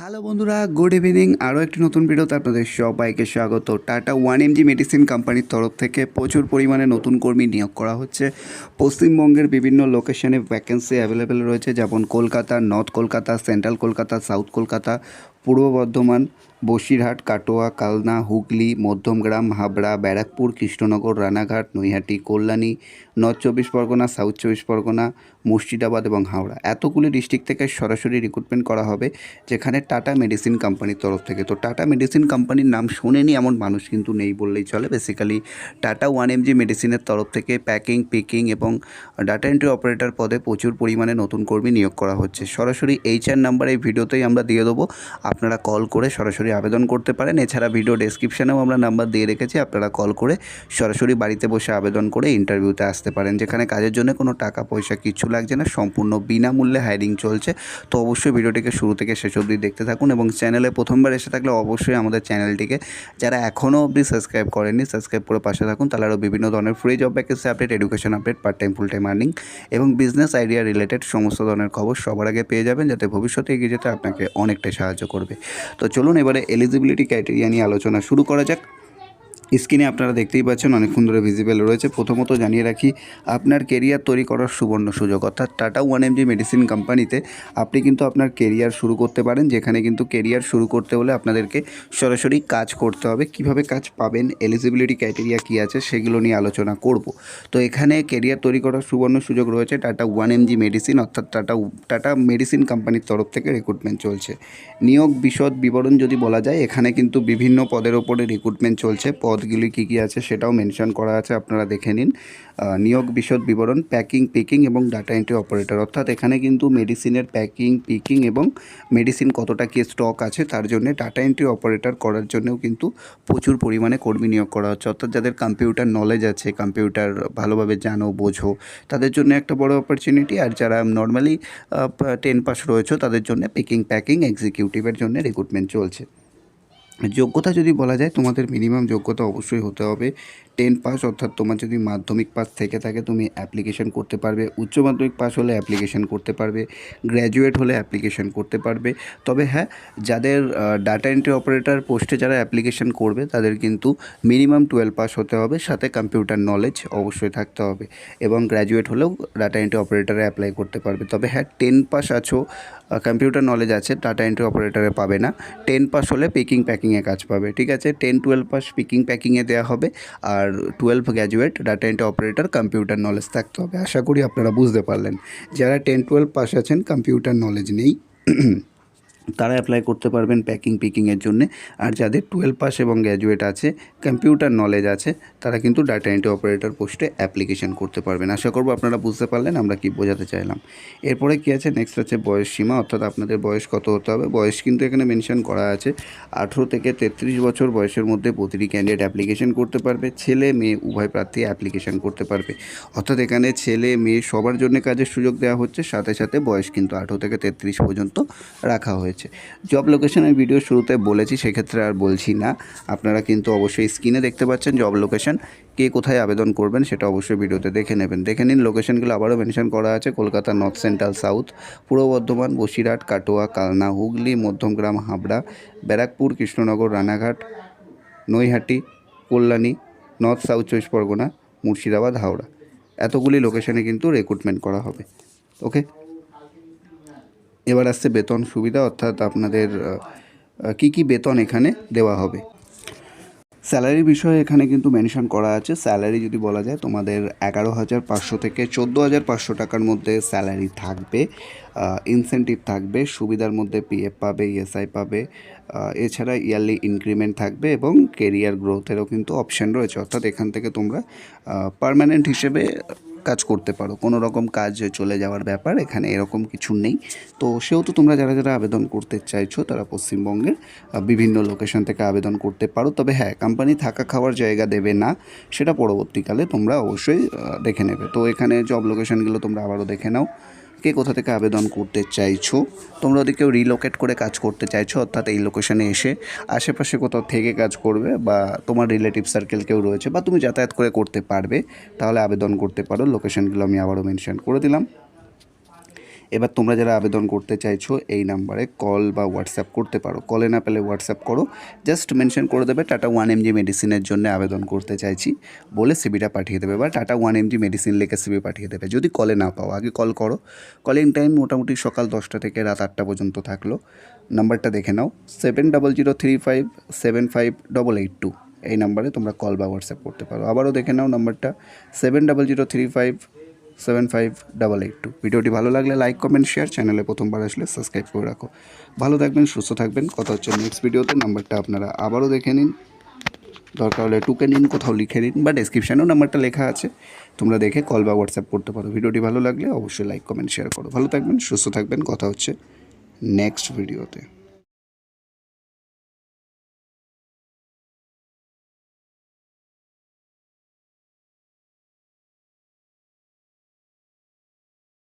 Hello বন্ধুরা, good evening. আরও একটি নতুন ভিডিওতে আপনাদের সবাইকে স্বাগত। টাটা ওয়ান এমজি মেডিসিন কোম্পানির তরফ থেকে প্রচুর পরিমাণে নতুন কর্মী নিয়োগ করা হচ্ছে। পশ্চিমবঙ্গের বিভিন্ন লোকেশনে ভ্যাকেন্সি অ্যাভেলেবেল রয়েছে, যেমন Kolkata north Kolkata central Kolkata south Kolkata, পূর্ব বর্ধমান। বসিরহাট, কাটোয়া, কালনা, হুগলি, মধ্যমগ্রাম, হাবড়া, ব্যারাকপুর, কৃষ্ণনগর, রানাঘাট, নৈহাটি, কল্যাণী, নর্থ চব্বিশ পরগনা, সাউথ চব্বিশ পরগনা, মুর্শিদাবাদ এবং হাওড়া। এতগুলি ডিস্ট্রিক্ট থেকে সরাসরি রিক্রুটমেন্ট করা হবে, যেখানে টাটা মেডিসিন কোম্পানির তরফ থেকে। তো টাটা মেডিসিন কোম্পানির নাম শোনেনি, এমন মানুষ কিন্তু নেই বললেই চলে। বেসিক্যালি টাটা ওয়ান এমজি মেডিসিনের তরফ থেকে প্যাকিং পিকিং এবং ডাটা এন্ট্রি অপারেটর পদে প্রচুর পরিমাণে নতুন কর্মী নিয়োগ করা হচ্ছে। সরাসরি এইচআর নাম্বার এই ভিডিওতেই আমরা দিয়ে দেবো। আপনারা কল করে সরাসরি আবেদন করতে পারেন। এছাড়া ভিডিও ডেসক্রিপশানেও আমরা নাম্বার দিয়ে রেখেছি। আপনারা কল করে সরাসরি বাড়িতে বসে আবেদন করে ইন্টারভিউতে আসতে পারেন। যেখানে কাজের জন্য কোনো টাকা, পয়সা কিছু লাগছে না। সম্পূর্ণ বিনামূল্যে হায়ারিং চলছে। তো অবশ্যই ভিডিওটিকে শুরু থেকে শেষ অবধি দেখতে থাকুন এবং চ্যানেলে প্রথমবার এসে থাকলে অবশ্যই আমাদের চ্যানেলটিকে যারা এখনও অবধি সাবস্ক্রাইব করেননি সাবস্ক্রাইব করে পাশে থাকুন। তাহলে আরও বিভিন্ন ধরনের free job vacancy update education update part time full time earning এবং বিজনেস আইডিয়া রিলেটেড সমস্ত ধরনের খবর সবার আগে পেয়ে যাবেন। যাতে ভবিষ্যতে এগিয়ে যেতে আপনাকে অনেকটাই সাহায্য করবে। তো চলুন এবারে এলিজিবিলিটি ক্রাইটেরিয়া নিয়ে আলোচনা শুরু করা যাক। স্ক্রিনে আপনারা দেখতেই পাচ্ছেন অনেকক্ষণ ধরে ভিজিবল রয়েছে। প্রথমত জানিয়ে রাখি, আপনার কেরিয়ার তৈরি করার সুবর্ণ সুযোগ। অর্থাৎ টাটা ওয়ান এমজি মেডিসিন কোম্পানিতে আপনি কিন্তু আপনার কেরিয়ার শুরু করতে পারেন, যেখানে কিন্তু কেরিয়ার শুরু করতে হলে আপনাদেরকে সরাসরি কাজ করতে হবে। কীভাবে কাজ পাবেন এলিজিবিলিটি ক্রাইটেরিয়া কী আছে সেগুলো নিয়ে আলোচনা করব। তো এখানে কেরিয়ার তৈরি করার সুবর্ণ সুযোগ রয়েছে টাটা ওয়ান এমজি মেডিসিন অর্থাৎ টাটা টাটা মেডিসিন কোম্পানির তরফ থেকে রিক্রুটমেন্ট চলছে। নিয়োগ বিশদ বিবরণ যদি বলা যায়, এখানে কিন্তু বিভিন্ন পদের ওপরে রিক্রুটমেন্ট চলছে। পদগুলি কী কী আছে সেটাও মেনশন করা আছে, আপনারা দেখে নিন। নিয়োগ বিশদ বিবরণ প্যাকিং পিকিং এবং ডাটা এন্ট্রি অপারেটর অর্থাৎ এখানে কিন্তু মেডিসিনের প্যাকিং পিকিং এবং মেডিসিন কতটা কি স্টক আছে তার জন্য ডাটা এন্ট্রি অপারেটর করার জন্যও কিন্তু প্রচুর পরিমাণে কর্মী নিয়োগ করা হচ্ছে। অর্থাৎ যাদের কম্পিউটার নলেজ আছে কম্পিউটার ভালোভাবে জানো, বোঝো, তাদের জন্য একটা বড় অপরচুনিটি আর যারা নর্মালি টেন পাস রয়েছে তাদের জন্য পিকিং প্যাকিং এক্সিকিউটিভের জন্য রিক্রুটমেন্ট চলছে। যোগ্যতা যদি বলা যায়, তোমাদের মিনিমাম যোগ্যতা অবশ্যই হতে হবে। টেন পাস অর্থাৎ তোমার যদি মাধ্যমিক পাস থেকে থাকে, তুমি অ্যাপ্লিকেশন করতে পারবে। উচ্চ মাধ্যমিক পাস হলে অ্যাপ্লিকেশন করতে পারবে। গ্র্যাজুয়েট হলে অ্যাপ্লিকেশন করতে পারবে। তবে হ্যাঁ যাদের ডাটা এন্ট্রি অপারেটর পোস্টে যারা অ্যাপ্লিকেশন করবে, তাদের কিন্তু মিনিমাম টুয়েলভ পাস হতে হবে। সাথে কম্পিউটার নলেজ অবশ্যই থাকতে হবে। এবং গ্র্যাজুয়েট হলেও ডাটা এন্ট্রি অপারেটরে অ্যাপ্লাই করতে পারবে। তবে হ্যাঁ টেন পাস আছো কম্পিউটার নলেজ আছে ডাটা এন্ট্রি অপারেটরে পাবে না। টেন পাস হলে পিকিং প্যাকিংয়ে কাজ পাবে, ঠিক আছে? টেন টুয়েলভ পাস পিকিং প্যাকিংয়ে দেওয়া হবে। আর twelve graduate data entry operator computer knowledge থাকতে হবে। আশা করি আপনারা বুঝতে পারলেন। যারা টেন টুয়েলভ পাস আছেন কম্পিউটার নলেজ নেই। তারা অ্যাপ্লাই করতে পারবেন প্যাকিং পিকিংয়ের জন্য। আর যাদের টুয়েলভ পাস এবং গ্র্যাজুয়েট আছে কম্পিউটার নলেজ আছে, তারা কিন্তু ডাটা এন্ট্রি অপারেটর পোস্টে অ্যাপ্লিকেশন করতে পারবেন। আশা করব আপনারা বুঝতে পারলেন, আমরা কি বোঝাতে চাইলাম। এরপরে কী আছে? নেক্সট আছে বয়স সীমা, অর্থাৎ আপনাদের বয়স কত হতে হবে? বয়স কিন্তু এখানে মেনশন করা আছে। আঠেরো থেকে তেত্রিশ বছর বয়সের মধ্যে প্রতিটি ক্যান্ডিডেট অ্যাপ্লিকেশন করতে পারবে। ছেলে, মেয়ে, উভয় প্রার্থী অ্যাপ্লিকেশন করতে পারবে। অর্থাৎ এখানে ছেলে, মেয়ে সবার জন্য কাজের সুযোগ দেওয়া হচ্ছে। সাথে সাথে বয়স কিন্তু আঠেরো থেকে তেত্রিশ পর্যন্ত রাখা হয়েছে। জব লোকেশনের ভিডিও শুরুতে বলেছি, সেক্ষেত্রে আর বলছি না। আপনারা কিন্তু অবশ্যই স্ক্রিনে দেখতে পাচ্ছেন জব লোকেশন কে কোথায় আবেদন করবেন সেটা অবশ্যই ভিডিওতে দেখে নেবেন। দেখে নিন লোকেশনগুলো আবারও মেনশন করা আছে, কলকাতা নর্থ সেন্ট্রাল সাউথ পূর্ব বর্ধমান, বসিরহাট, কাটোয়া, কালনা, হুগলি, মধ্যমগ্রাম, হাবড়া, ব্যারাকপুর, কৃষ্ণনগর, রানাঘাট, নৈহাটি, কল্যাণী নর্থ সাউথ চব্বিশ পরগনা, মুর্শিদাবাদ, হাওড়া। এতগুলি লোকেশনে কিন্তু রিক্রুটমেন্ট করা হবে। ওকে এবার আসছে বেতন সুবিধা, অর্থাৎ আপনাদের কি কি বেতন এখানে দেওয়া হবে? স্যালারি বিষয়ে এখানে কিন্তু মেনশন করা আছে। স্যালারি যদি বলা যায়, তোমাদের এগারো হাজার পাঁচশো থেকে চোদ্দ হাজার পাঁচশো টাকার মধ্যে স্যালারি থাকবে। ইনসেন্টিভ থাকবে, সুবিধার মধ্যে পিএফ পাবে ইএসআই পাবে। এছাড়া ইয়ারলি ইনক্রিমেন্ট থাকবে এবং কেরিয়ার গ্রোথেরও কিন্তু অপশান রয়েছে। অর্থাৎ এখান থেকে তোমরা পার্মানেন্ট হিসেবে কাজ করতে পারো। কোনো রকম কাজ চলে যাওয়ার ব্যাপার এখানে এরকম কিছু নেই। তো সেহেতু তোমরা যারা যারা আবেদন করতে চাইছো, তারা পশ্চিমবঙ্গের বিভিন্ন লোকেশন থেকে আবেদন করতে পারো। তবে হ্যাঁ কোম্পানি থাকা খাওয়ার জায়গা দেবে না, সেটা পরবর্তীকালে তোমরা অবশ্যই দেখে নেবে। তো এখানে জব লোকেশনগুলো তোমরা আবারও দেখে নাও। কে কোথা থেকে আবেদন করতে চাইছো? তোমরা যদি কেউ রিলোকেট করে কাজ করতে চাইছো, অর্থাৎ এই লোকেশনে এসে আশেপাশে কোথাও থেকে কাজ করবে বা তোমার রিলেটিভ সার্কেল কেউ রয়েছে বা তুমি যাতায়াত করে করতে পারবে, তাহলে আবেদন করতে পারো। লোকেশনগুলো আমি আবারও মেনশন করে দিলাম। এবার তোমরা যারা আবেদন করতে চাইছো, এই নাম্বারে কল বা হোয়াটসঅ্যাপ করতে পারো। কলে না পেলে হোয়াটসঅ্যাপ করো। জাস্ট মেনশন করে দেবে, টাটা ওয়ান এমজি মেডিসিনের জন্য আবেদন করতে চাইছি। বলে সিবিটা পাঠিয়ে দেবে বা টাটা ওয়ান এমজি মেডিসিন লিখে সিবি পাঠিয়ে দেবে। যদি কলে না পাও, আগে কল করো। কলিং টাইম মোটামুটি সকাল দশটা থেকে রাত আটটা পর্যন্ত থাকল। নাম্বারটা দেখে নাও seven double zero three five seven five double eight two এই নাম্বারে তোমরা কল বা হোয়াটসঅ্যাপ করতে পারো। আবারও দেখে নাও নাম্বারটা seven double zero three five seven five double eight two ভিডিওটি ভালো লাগলে লাইক কমেন্ট শেয়ার চ্যানেলে প্রথমবার আসলে সাবস্ক্রাইব করে রাখো। ভালো থাকবেন, সুস্থ থাকবেন। কথা হচ্ছে নেক্সট ভিডিওতে। নাম্বারটা আপনারা আবারও দেখে নিন। দরকার হলে টুকে নিন, কোথাও লিখে নিন, বা ডেসক্রিপশানেও নাম্বারটা লেখা আছে। তোমরা দেখে কল বা হোয়াটসঅ্যাপ করতে পারো। ভিডিওটি ভালো লাগলে অবশ্যই লাইক কমেন্ট শেয়ার করো। ভালো থাকবেন, সুস্থ থাকবেন। কথা হচ্ছে নেক্সট ভিডিওতে।